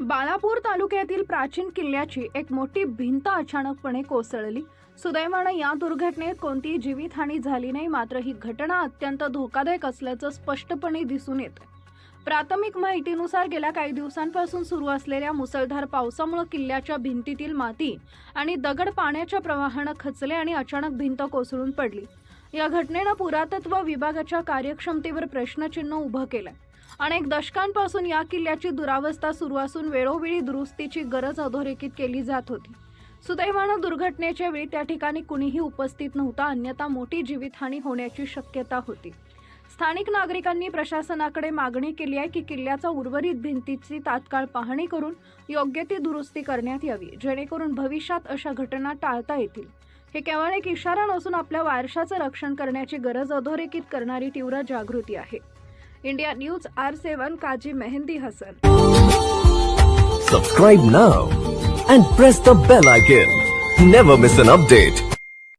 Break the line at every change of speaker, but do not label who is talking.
बाळापूर तालुक्यातील प्राचीन किल्ल्याची एक मोठी भिंत अचानकपणे कोसळली. सुदैवानं या दुर्घटनेत कोणतीही जीवितहानी झाली नाही मात्र ही घटना अत्यंत धोकादायक असल्याचं स्पष्टपणे दिसून येतं प्राथमिक माहितीनुसार गेल्या काही दिवसांपासून सुरू असलेल्या मुसळधार पावसामुळे किल्ल्याच्या भिंतीतील माती आणि दगड पाण्याच्या प्रवाहानं खचले आणि अचानक भिंत कोसळून पडली. या घटनेनं पुरातत्व विभागाच्या कार्यक्षमतेवर प्रश्नचिन्ह उभं केलं. अनेक दशकांपासून या किल्ल्याची दुरावस्था सुरू असून वेळोवेळी दुरुस्तीची गरज अधोरेखित केली जात होती. सुदैवानं दुर्घटनेच्या वेळी त्या ठिकाणी कुणीही उपस्थित नव्हता अन्यथा मोठी जीवितहानी होण्याची शक्यता होती. स्थानिक नागरिकांनी प्रशासनाकडे मागणी केली आहे की किल्ल्याचा उर्वरित भिंतीची तात्काळ पाहणी करून योग्य ती दुरुस्ती करण्यात यावी जेणेकरून भविष्यात अशा घटना टाळता येतील. हे केवळ एक इशारा नसून आपल्या वारशाचं रक्षण करण्याची गरज अधोरेखित करणारी तीव्र जागृती आहे. India news R seven Kazi Mehndi Hasan.
Subscribe now and press the bell icon never miss an update